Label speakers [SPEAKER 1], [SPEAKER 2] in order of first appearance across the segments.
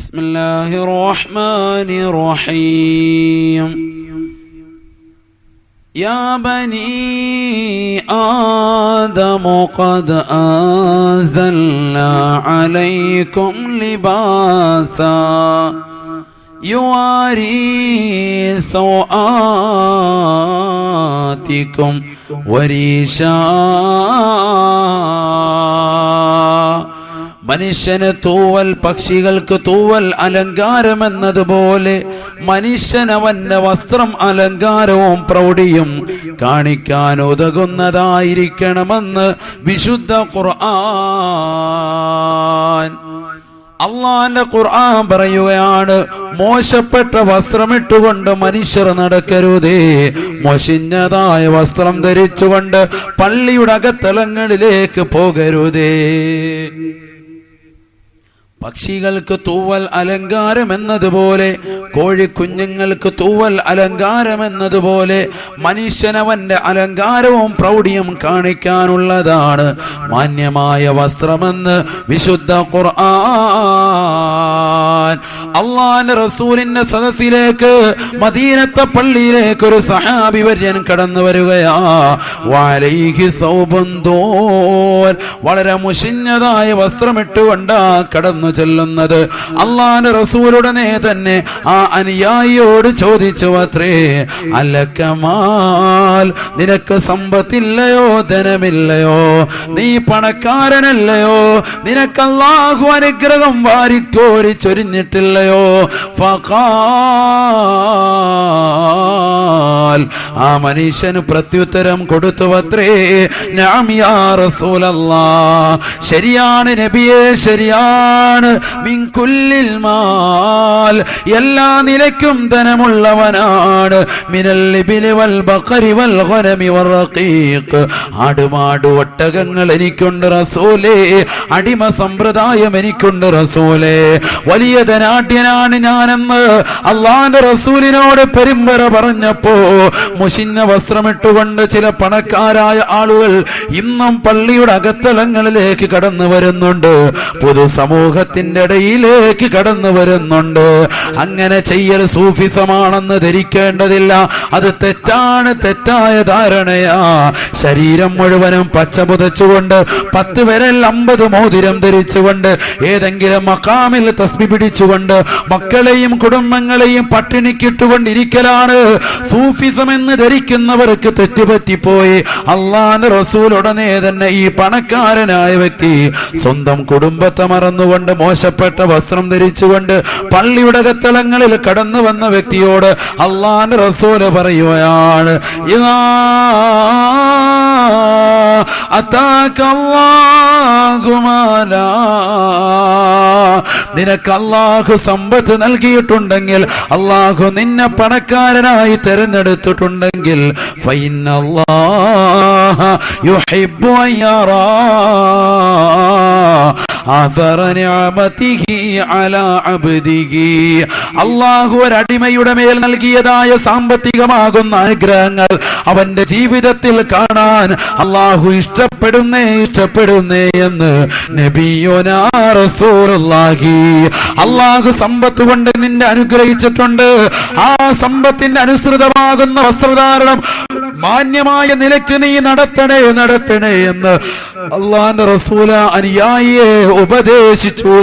[SPEAKER 1] بسم الله الرحمن الرحيم. يا بني آدم قد أنزلنا عليكم لباسا يواري سوآتكم وريشا മനുഷ്യന് തൂവൽ പക്ഷികൾക്ക് തൂവൽ അലങ്കാരം എന്നതുപോലെ മനുഷ്യനവന്റെ വസ്ത്രം അലങ്കാരവും പ്രൗഢിയും കാണിക്കാൻ ഉതകുന്നതായിരിക്കണമെന്ന് വിശുദ്ധ ഖുർആൻ. അള്ളാന്റെ ഖുർആൻ പറയുകയാണ് മോശപ്പെട്ട വസ്ത്രമിട്ടുകൊണ്ട് മനുഷ്യർ നടക്കരുതേ. മൊശിഞ്ഞതായ വസ്ത്രം ധരിച്ചുകൊണ്ട് പള്ളിയുടെ അകത്തലങ്ങളിലേക്ക് പോകരുതേ. പക്ഷികൾക്ക് തൂവൽ അലങ്കാരം എന്നതുപോലെ കോഴിക്കുഞ്ഞുങ്ങൾക്ക് തൂവൽ അലങ്കാരം എന്നതുപോലെ മനുഷ്യനവന്റെ അലങ്കാരവും പ്രൗഢിയും കാണിക്കാനുള്ളതാണ് മാന്യമായ വസ്ത്രമെന്ന് വിശുദ്ധ ഖുർആൻ. അള്ളാന്റെ റസൂലിന്റെ സദസ്സിലേക്ക് മദീനത്തെ പള്ളിയിലേക്ക് ഒരു സഹാബി വര്യൻ കടന്നു വരികയാ. വളരെ മുഷിഞ്ഞതായ വസ്ത്രമിട്ടുകൊണ്ടാ കടന്നു ചെല്ലുന്നത്. അള്ളാന്റെ റസൂലുടനെ തന്നെ ആ അനുയായിയോട് ചോദിച്ചു അത്രേ അലക്കമാൽ നിനക്ക് സമ്പത്തില്ലയോ ധനമില്ലയോ? നീ പണക്കാരനല്ലയോ? നിനക്ക് അള്ളാഹു അനുഗ്രഹം വാരിക്കോരി ചൊരിഞ്ഞിട്ടില്ലയോ? ആ മനുഷ്യന് പ്രത്യുത്തരം കൊടുത്തു അത്രേ ഞാമിയാ റസൂലല്ലാ ശരിയാണ് നബിയെ ശരിയാണ് മിൻ കുല്ലിൽ മാൽ. എല്ലാ നിലയ്ക്കും ധനമുള്ളവനാണ്. മിനൽ ലിബിലി വൽ ബഖരി വൽ ഗനമി വൽ റഖീഖ്. ആടുമാട് ഒട്ടകങ്ങൾ എനിക്കുണ്ട് റസൂലേ. അടിമ സമ്പ്രദായം എനിക്കുണ്ട് റസൂലേ. വലിയ ധനാഢ്യനാണ് ഞാനെന്ന് അള്ളാന്റെ റസൂലിനോട് പെരുമ്പറ പറഞ്ഞപ്പോ മുഷിഞ്ഞ വസ്ത്രമിട്ടുകൊണ്ട് ചില പണക്കാരായ ആളുകൾ ഇന്നും പള്ളിയുടെ അകത്തലങ്ങളിലേക്ക് കടന്നു വരുന്നുണ്ട്. പൊതുസമൂഹത്തിന്റെ ഇടയിലേക്ക് കടന്നു വരുന്നുണ്ട്. അങ്ങനെ ചെയ്യൽ സൂഫിസമാണെന്ന് ധരിക്കേണ്ടതില്ല. അത് തെറ്റാണ് തെറ്റായ ധാരണയാ. ശരീരം മുഴുവനും പച്ച പുതച്ചുകൊണ്ട് പത്ത് വരൽ അമ്പത് മോതിരം ധരിച്ചുകൊണ്ട് ഏതെങ്കിലും മക്കാമിൽ തസ്ബി പിടിച്ചുകൊണ്ട് മക്കളെയും കുടുംബങ്ങളെയും പട്ടിണിക്കിട്ടുകൊണ്ടിരിക്കലാണ്. സൂഫിസം എന്ന് ധരിക്കുന്നവർക്ക് തെറ്റുപറ്റിപ്പോയി. അള്ളാന്റെ റസൂൽ ഉടനെ തന്നെ ഈ പണക്കാരനായ വ്യക്തി സ്വന്തം കുടുംബത്തെ മറന്നുകൊണ്ട് മോശപ്പെട്ട വസ്ത്രം ധരിച്ചുകൊണ്ട് പള്ളിയുടെ കത്തലങ്ങളിൽ കടന്നു വന്ന വ്യക്തിയോട് അള്ളാന്റെ റസൂൽ പറയുകയാണ് ഇതാ നിനക്ക് സമ്പത്ത് നൽകിയിട്ടുണ്ടെങ്കിൽ അള്ളാഹു നിന്നെ പണക്കാരനായി തെരഞ്ഞെടുത്തിട്ടുണ്ടെങ്കിൽ അള്ളാഹു ഒരടിമയുടെ മേൽ നൽകിയതായ സാമ്പത്തികമാകുന്ന ആഗ്രഹങ്ങൾ അവന്റെ ജീവിതത്തിൽ കാണാൻ അള്ളാഹു ഇഷ്ടപ്പെടുന്നേ ഇഷ്ടപ്പെടുന്നേ എന്ന് നബിയോനാ റസൂലുള്ളാഹി. അള്ളാഹു സമ്പത്ത് കൊണ്ട് നിന്നെ അനുഗ്രഹിച്ചിട്ടുണ്ട്. ആ സമ്പത്തിന്റെ അനുസൃതമാകുന്ന വസ്ത്രധാരണം മാന്യമായ നിലയ്ക്ക് നീ നടത്തണേ നടത്തണേ എന്ന് അള്ളാന്റെ റസൂല അനുയായിയെ ഉപദേശിച്ചു.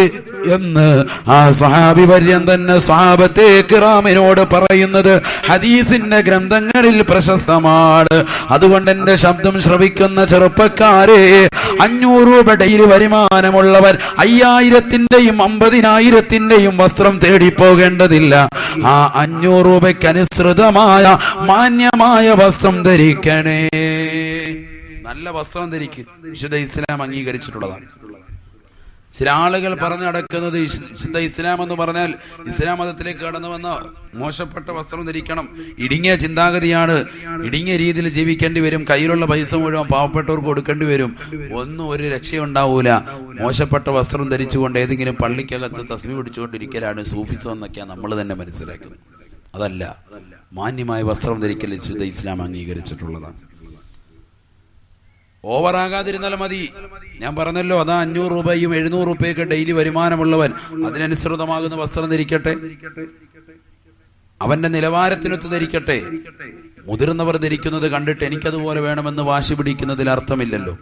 [SPEAKER 1] എന്ന് ആ സ്വഹാബി വര്യൻ തന്നെ സ്വഹാബത്തെ കിറാമിനോട് പറയുന്നത് ഹദീസിന്റെ ഗ്രന്ഥങ്ങളിൽ പ്രശസ്തമാണ്. അതുകൊണ്ട് എന്റെ ശബ്ദം ശ്രവിക്കുന്ന ചെറുപ്പക്കാരെ അഞ്ഞൂറ് രൂപ ഡെയിലി വരുമാനമുള്ളവർ അയ്യായിരത്തിന്റെയും അമ്പതിനായിരത്തിന്റെയും വസ്ത്രം തേടി പോകേണ്ടതില്ല ആ അഞ്ഞൂറ് രൂപയ്ക്ക് അനുസൃതമായ മാന്യമായ വസ്ത്രം ധരിക്കണേ. നല്ല വസ്ത്രം ധരിക്കും. വിശുദ്ധ ഇസ്ലാം അംഗീകരിച്ചിട്ടുള്ളതാണ്. ചില ആളുകൾ പറഞ്ഞു നടക്കുന്നത് ഇസ് വിശുദ്ധ ഇസ്ലാം എന്ന് പറഞ്ഞാൽ ഇസ്ലാം മതത്തിലേക്ക് കടന്നു വന്ന മോശപ്പെട്ട വസ്ത്രം ധരിക്കണം. ഇടുങ്ങിയ ചിന്താഗതിയാണ്. ഇടുങ്ങിയ രീതിയിൽ ജീവിക്കേണ്ടി വരും. കയ്യിലുള്ള പൈസ മുഴുവൻ പാവപ്പെട്ടവർക്ക് കൊടുക്കേണ്ടി വരും. ഒന്നും ഒരു രക്ഷയുണ്ടാവൂല. മോശപ്പെട്ട വസ്ത്രം ധരിച്ചുകൊണ്ട് ഏതെങ്കിലും പള്ളിക്കകത്ത് തസ്മി പിടിച്ചുകൊണ്ടിരിക്കലാണ് സൂഫിസം എന്നൊക്കെയാണ് നമ്മൾ തന്നെ മനസ്സിലാക്കുന്നത്. അതല്ല. മാന്യമായ വസ്ത്രം ധരിക്കൽ വിശുദ്ധ ഇസ്ലാം അംഗീകരിച്ചിട്ടുള്ളതാണ്. ഓവറാകാതിരുന്നാലും മതി. ഞാൻ പറഞ്ഞല്ലോ അതാ അഞ്ഞൂറ് രൂപയും എഴുന്നൂറ് രൂപയൊക്കെ ഡെയിലി വരുമാനമുള്ളവൻ. അതിനനുസൃതമാകുന്ന വസ്ത്രം ധരിക്കട്ടെ. അവന്റെ നിലവാരത്തിനൊത്ത് ധരിക്കട്ടെ. മുതിർന്നവർ ധരിക്കുന്നത് കണ്ടിട്ട് എനിക്കതുപോലെ വേണമെന്ന് വാശി പിടിക്കുന്നതിൽ അർത്ഥമില്ലല്ലോ.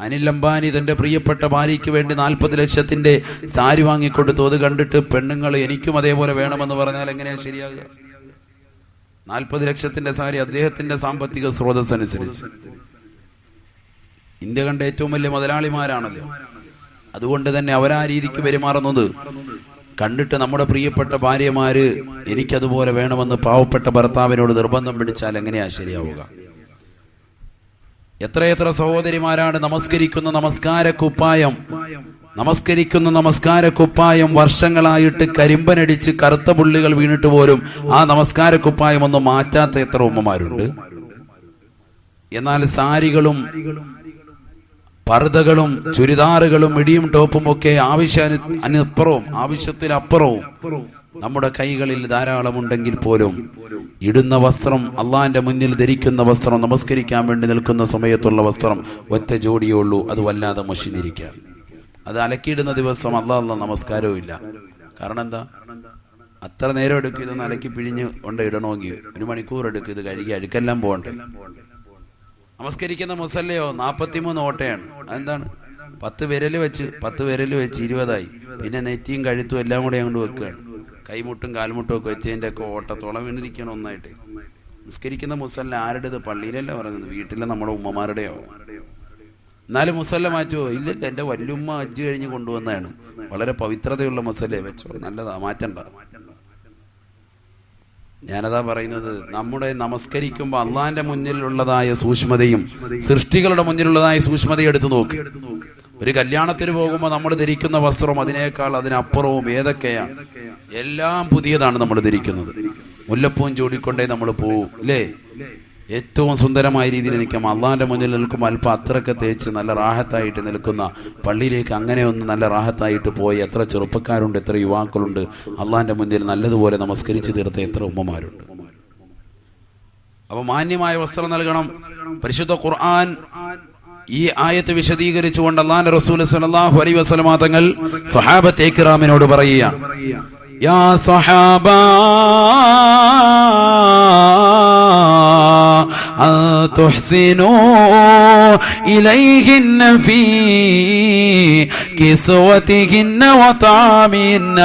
[SPEAKER 1] അനിൽ അംബാനി തന്റെ പ്രിയപ്പെട്ട ഭാര്യയ്ക്ക് വേണ്ടി നാൽപ്പത് ലക്ഷത്തിന്റെ സാരി വാങ്ങിക്കൊടുത്തു. അത് കണ്ടിട്ട് പെണ്ണുങ്ങൾ എനിക്കും അതേപോലെ വേണമെന്ന് പറഞ്ഞാൽ എങ്ങനെയാ ശരിയാകുക? നാൽപ്പത് ലക്ഷത്തിന്റെ സാരി അദ്ദേഹത്തിന്റെ സാമ്പത്തിക സ്രോതസ് അനുസരിച്ച് ഇന്ത്യ കണ്ട ഏറ്റവും വലിയ മുതലാളിമാരാണല്ലോ. അതുകൊണ്ട് തന്നെ അവരാ രീതിക്ക് പെരുമാറുന്നത്. കണ്ടിട്ട് നമ്മുടെ പ്രിയപ്പെട്ട ഭാര്യമാര് എനിക്കതുപോലെ വേണമെന്ന് പാവപ്പെട്ട ഭർത്താവിനോട് നിർബന്ധം പിടിച്ചാൽ എങ്ങനെയാ ശരിയാവുക? എത്രയെത്ര സഹോദരിമാരാണ് നമസ്കരിക്കുന്ന നമസ്കാര കുപ്പായം നമസ്കരിക്കുന്ന നമസ്കാര കുപ്പായം വർഷങ്ങളായിട്ട് കരിമ്പനടിച്ച് കറുത്ത പുള്ളികൾ വീണിട്ട് പോലും ആ നമസ്കാര കുപ്പായം ഒന്നും മാറ്റാത്ത എത്ര ഉമ്മമാരുണ്ട്. എന്നാൽ സാരികളും പർദകളും ചുരിദാറുകളും ഇടിയും ടോപ്പും ഒക്കെ ആവശ്യ അപ്പുറവും ആവശ്യത്തിനപ്പുറവും നമ്മുടെ കൈകളിൽ ധാരാളം ഉണ്ടെങ്കിൽ പോലും ഇടുന്ന വസ്ത്രം അള്ളാന്റെ മുന്നിൽ ധരിക്കുന്ന വസ്ത്രം നമസ്കരിക്കാൻ വേണ്ടി നിൽക്കുന്ന സമയത്തുള്ള വസ്ത്രം ഒറ്റ ജോഡിയേ ഉള്ളൂ. അത് വല്ലാതെ മുഷിഞ്ഞിരിക്കുക അത് അലക്കിയിടുന്ന ദിവസം അള്ളാഹുള്ള നമസ്കാരവും ഇല്ല കാരണം എന്താ അത്ര നേരം എടുക്കും ഇതൊന്ന് അലക്കി പിഴിഞ്ഞ് കൊണ്ട് ഇടണമെങ്കിൽ. ഒരു മണിക്കൂർ എടുക്കും ഇത് കഴുകി അഴുക്കെല്ലാം പോകണ്ടേ. നമസ്കരിക്കുന്ന മുസല്ലയോ നാപ്പത്തിമൂന്ന് ഓട്ടയാണ്. അതെന്താണ്? പത്ത് വിരൽ വെച്ച് പത്ത് വിരൽ വെച്ച് ഇരുപതായി. പിന്നെ നെറ്റിയും കഴുത്തും എല്ലാം കൂടെ അങ്ങോട്ട് വെക്കുകയാണ്. കൈമുട്ടും കാൽമുട്ടും ഒക്കെ വെച്ചതിന്റെ ഒക്കെ ഓട്ടത്തോളം വീണിരിക്കണം ഒന്നായിട്ട്. നിസ്കരിക്കുന്ന മുസല്ല ആരുടേത് പള്ളിയിലല്ല പറയുന്നത്? വീട്ടിലെ നമ്മുടെ ഉമ്മമാരുടെയോ എന്നാലും മുസല്ല മാറ്റുമോ ഇല്ലല്ല എന്റെ വല്യുമ്മ അജ്ജ് കഴിഞ്ഞ് കൊണ്ടുവന്നതാണ്. വളരെ പവിത്രതയുള്ള മുസല്ലേ വെച്ചോ? നല്ലതാ മാറ്റണ്ട. ഞാനതാ പറയുന്നത് നമ്മുടെ നമസ്കരിക്കുമ്പോൾ അള്ളാന്റെ മുന്നിലുള്ളതായ സൂക്ഷ്മതയും സൃഷ്ടികളുടെ മുന്നിലുള്ളതായ സൂക്ഷ്മതയും എടുത്തു നോക്കി. ഒരു കല്യാണത്തിന് പോകുമ്പോൾ നമ്മൾ ധരിക്കുന്ന വസ്ത്രം അതിനേക്കാൾ അതിനപ്പുറവും ഏതൊക്കെയാണ് എല്ലാം പുതിയതാണ് നമ്മൾ ധരിക്കുന്നത്. മുല്ലപ്പൂവും ചൂടിക്കൊണ്ടേ നമ്മൾ പോവും അല്ലേ? ഏറ്റവും സുന്ദരമായ രീതിയിൽ നിൽക്കാം. അള്ളാഹിന്റെ മുന്നിൽ നിൽക്കുമ്പോൾ അല്പം അത്രയൊക്കെ തേച്ച് നല്ല റാഹത്തായിട്ട് നിൽക്കുന്ന പള്ളിയിലേക്ക് അങ്ങനെ ഒന്ന് നല്ല റാഹത്തായിട്ട് പോയി എത്ര ചെറുപ്പക്കാരുണ്ട് എത്ര യുവാക്കളുണ്ട്. അള്ളാഹിന്റെ മുന്നിൽ നല്ലതുപോലെ നമസ്കരിച്ച് തീർത്ത എത്ര ഉമ്മമാരുണ്ട്. അപ്പൊ മാന്യമായ വസ്ത്രം നൽകണം. പരിശുദ്ധ ഖുർആൻ ഈ ആയത്ത് വിശദീകരിച്ചുകൊണ്ട് അള്ളാന്റെ റസൂൽ സല്ലല്ലാഹു അലൈഹി വസല്ലമ തങ്ങൾ സ്വഹാബത്തെ ഇക്റാമിനോട് പറയുക യാ സ്വഹാബ تحسنوا إليهن في كسوتهن وطعامهن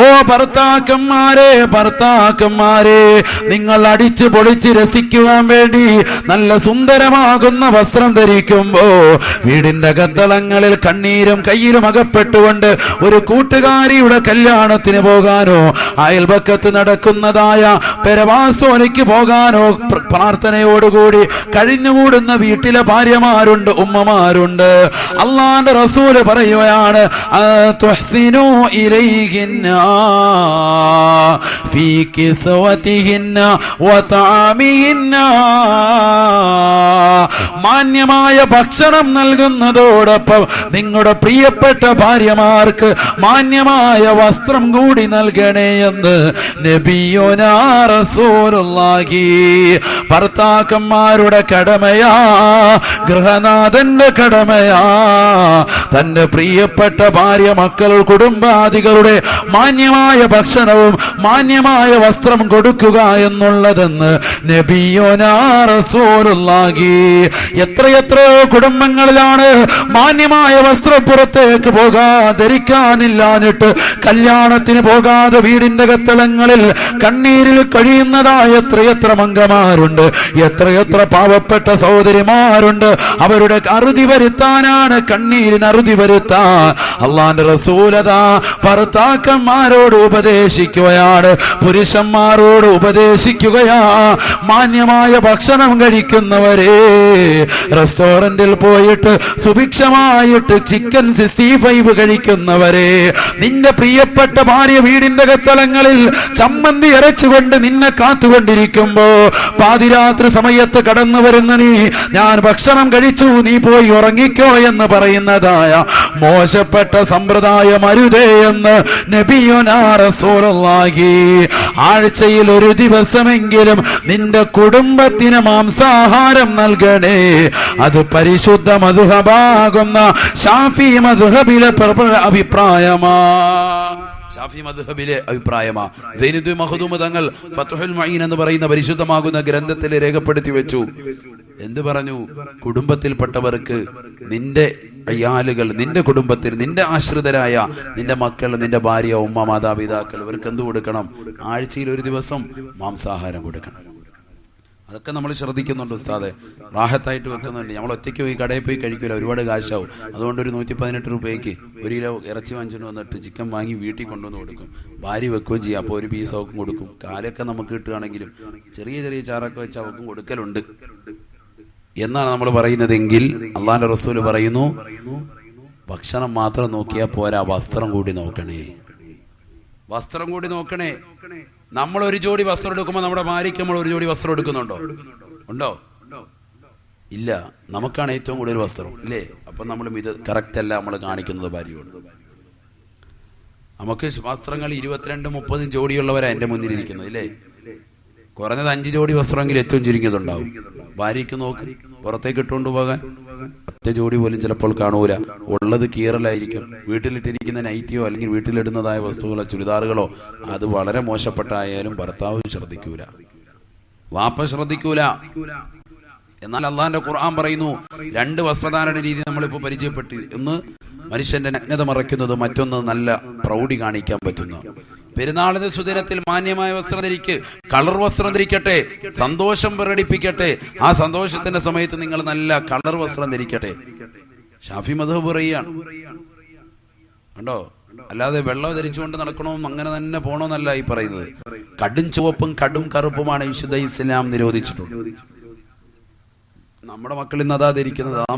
[SPEAKER 1] ഓ ഭർത്താക്കന്മാരെ ഭർത്താക്കന്മാരെ നിങ്ങൾ അടിച്ചു പൊളിച്ച് രസിക്കുവാൻ വേണ്ടി നല്ല സുന്ദരമാകുന്ന വസ്ത്രം ധരിക്കുമ്പോ വീടിന്റെ കത്തളങ്ങളിൽ കണ്ണീരും കയ്യിലും അകപ്പെട്ടുകൊണ്ട് ഒരു കൂട്ടുകാരിയുടെ കല്യാണത്തിന് പോകാനോ അയൽപക്കത്ത് നടക്കുന്നതായ പെരവാസോലയ്ക്ക് പോകാനോ പ്ര- പ്രാർത്ഥനയോടുകൂടി കഴിഞ്ഞുകൂടുന്ന വീട്ടിലെ ഭാര്യമാരുണ്ട് ഉമ്മമാരുണ്ട്. അള്ളാന്റെ റസൂൽ പറയുകയാണ് മാന്യമായ ഭക്ഷണം നൽകുന്നതോടൊപ്പം നിങ്ങളുടെ പ്രിയപ്പെട്ട ഭാര്യമാർക്ക് മാന്യമായ വസ്ത്രം കൂടി നൽകണേ എന്ന് നബിയോനാ റസൂലുള്ളാഹി ഭർത്താക്കന്മാരുടെ കടമയാ ഗൃഹനാഥന്റെ കടമയാ. തന്റെ പ്രിയപ്പെട്ട ഭാര്യ മക്കൾ കുടുംബാദികളുടെ മാന്യമായ ഭക്ഷണവും മാന്യമായ വസ്ത്രം കൊടുക്കുക എന്നുള്ളതെന്ന് നബിയോനാ റസൂലുള്ളാഹി. എത്രയെത്രയോ കുടുംബങ്ങളിലാണ് മാന്യമായ വസ്ത്രം പുറത്തേക്ക് പോകാ ധരിക്കാനില്ലാഞ്ഞിട്ട് കല്യാണത്തിന് പോകാതെ വീടിന്റെ കത്തളങ്ങളിൽ കണ്ണീരിൽ കഴിയുന്നതായ എത്രയെത്ര മംഗമാരുണ്ട് എത്രയെത്ര പാവപ്പെട്ട സഹോദരിമാരുണ്ട്. അവരുടെ അറുതി വരുത്താനാണ് കണ്ണീരിന് അറുതി വരുത്താൻ അള്ളാന്റെ റസൂലത ഭർത്താക്കന്മാരോട് ഉപദേശിക്കുകയാണ് പുരുഷന്മാരോട് ഉപദേശിക്കുകയാ. മാന്യമായ ഭക്ഷണം കഴിക്കുന്നവരെ റെസ്റ്റോറന്റിൽ പോയിട്ട് സുഭിക്ഷമായിട്ട് ചിക്കൻ സിക്സ്റ്റി ഫൈവ് കഴിക്കുന്നവരെ നിന്റെ പ്രിയപ്പെട്ട ഭാര്യ വീടിന്റെ കത്തലങ്ങളിൽ ചമ്മന്തി അരച്ചുകൊണ്ട് നിന്നെ കാത്തുകൊണ്ടിരിക്കുമ്പോ പാ പാതിരാത്രി സമയത്ത് കടന്നു വരുന്ന നീ ഞാൻ ഭക്ഷണം കഴിച്ചു നീ പോയി ഉറങ്ങിക്കോ എന്ന് പറയുന്നതായ മോശപ്പെട്ട സമ്പ്രദായം അരുതേ എന്ന് നബിയുനാ റസൂലുള്ളാഹി. ആഴ്ചയിൽ ഒരു ദിവസമെങ്കിലും നിന്റെ കുടുംബത്തിന് മാംസാഹാരം നൽകണേ. അത് പരിശുദ്ധ മധുഹബാകുന്ന ഷാഫി മധുഹബിലെ അഭിപ്രായമാ. ഷാഫി മദ്ഹബിലെ അഭിപ്രായമാ. സൈനുദ്ദീ മഹദൂമ തങ്ങൾ ഫത്തുഹുൽ മുഈൻ എന്ന് പറയുന്ന പരിശുദ്ധമാകുന്ന ഗ്രന്ഥത്തിൽ രേഖപ്പെടുത്തി വെച്ചു. എന്ത് പറഞ്ഞു? കുടുംബത്തിൽപ്പെട്ടവർക്ക് നിന്റെ അയാളുകൾ നിന്റെ കുടുംബത്തിൽ നിന്റെ ആശ്രിതരായ നിന്റെ മക്കൾ നിന്റെ ഭാര്യ ഉമ്മ മാതാപിതാക്കൾ ഇവർക്ക് എന്ത് കൊടുക്കണം? ആഴ്ചയിൽ ഒരു ദിവസം മാംസാഹാരം കൊടുക്കണം. അതൊക്കെ നമ്മൾ ശ്രദ്ധിക്കുന്നുണ്ട് ഉസ്താദെ. റാഹത്തായിട്ട് വെക്കുന്നുണ്ട്. നമ്മൾ ഒറ്റയ്ക്ക് പോയി കടയിൽ പോയി കഴിക്കില്ല ഒരുപാട് കാശാവും. അതുകൊണ്ട് ഒരു നൂറ്റി പതിനെട്ട് രൂപയ്ക്ക് ഒരു കിലോ ഇറച്ചി വാങ്ങിച്ചു വന്നിട്ട് ചിക്കൻ വാങ്ങി വീട്ടിൽ കൊണ്ടുവന്ന് കൊടുക്കും. ഭാര്യ വെക്കുകയും ചെയ്യും. അപ്പോൾ ഒരു പീസ് അവക്കും കൊടുക്കും. കാലൊക്കെ നമുക്ക് കിട്ടുകയാണെങ്കിലും ചെറിയ ചെറിയ ചാറൊക്കെ വെച്ച് അവക്കും കൊടുക്കലുണ്ട്. എന്നാണ് നമ്മൾ പറയുന്നതെങ്കിൽ അള്ളാന്റെ റസൂൽ പറയുന്നു ഭക്ഷണം മാത്രം നോക്കിയാൽ പോരാ വസ്ത്രം കൂടി നോക്കണേ. വസ്ത്രം കൂടി നോക്കണേ. നമ്മൾ ഒരു ജോഡി വസ്ത്രം എടുക്കുമ്പോൾ നമ്മുടെ ഭാര്യയ്ക്ക് നമ്മൾ ഒരു ജോഡി വസ്ത്രം എടുക്കുന്നുണ്ടോ? ഉണ്ടോ? ഇല്ല. നമുക്കാണ് ഏറ്റവും കൂടുതൽ വസ്ത്രം ഇല്ലേ? അപ്പൊ നമ്മൾ ഇത് കറക്റ്റ് അല്ല നമ്മൾ കാണിക്കുന്നത് ഭാര്യയോട്. നമുക്ക് വസ്ത്രങ്ങൾ ഇരുപത്തിരണ്ട് മുപ്പതും ജോഡിയുള്ളവരാ എന്റെ മുന്നിൽ ഇരിക്കുന്നത് ഇല്ലേ? കുറഞ്ഞത് അഞ്ച് ജോഡി വസ്ത്രമെങ്കിലും ഏറ്റവും ചുരുങ്ങിയതുണ്ടാവും. ഭാര്യയ്ക്ക് നോക്ക് പുറത്തേക്ക് ഇട്ടുകൊണ്ട് പോകാൻ. ഒറ്റ ജോഡി പോലും ചിലപ്പോൾ കാണൂല. ഉള്ളത് കീറലായിരിക്കും. വീട്ടിലിട്ടിരിക്കുന്ന നൈറ്റിയോ അല്ലെങ്കിൽ വീട്ടിലിടുന്നതായ വസ്തുക്കളോ ചുരിദാറുകളോ അത് വളരെ മോശപ്പെട്ടായാലും ഭർത്താവ് ശ്രദ്ധിക്കൂല. വാപ്പ ശ്രദ്ധിക്കൂല. എന്നാൽ അള്ളാന്റെ ഖുർആൻ പറയുന്നു രണ്ട് വസ്ത്രധാരണ രീതി നമ്മളിപ്പോൾ പരിചയപ്പെട്ടി ഒന്ന് മനുഷ്യന്റെ നഗ്നത മറയ്ക്കുന്നത് മറ്റൊന്ന് നല്ല പ്രൗഢി കാണിക്കാൻ പറ്റുന്നു. പെരുന്നാളിന്റെ സുദിനത്തിൽ മാന്യമായ വസ്ത്രം ധരിക്ക് കളർ വസ്ത്രം ധരിക്കട്ടെ സന്തോഷം പ്രകടിപ്പിക്കട്ടെ. ആ സന്തോഷത്തിന്റെ സമയത്ത് നിങ്ങൾ നല്ല കളർ വസ്ത്രം ധരിക്കട്ടെ. ഷാഫി മധു പറയുകയാണ്. കണ്ടോ? അല്ലാതെ വെള്ളം ധരിച്ചുകൊണ്ട് നടക്കണമെന്നും അങ്ങനെ തന്നെ പോണമെന്നല്ല ഈ പറയുന്നത്. കടും ചുവപ്പും കടും കറുപ്പുമാണ് വിശുദ്ധ ഇസ്ലാം നിരോധിച്ചിട്ടുള്ളത്. നമ്മുടെ മക്കൾ ഇന്ന് അതാ ധരിക്കുന്നത്.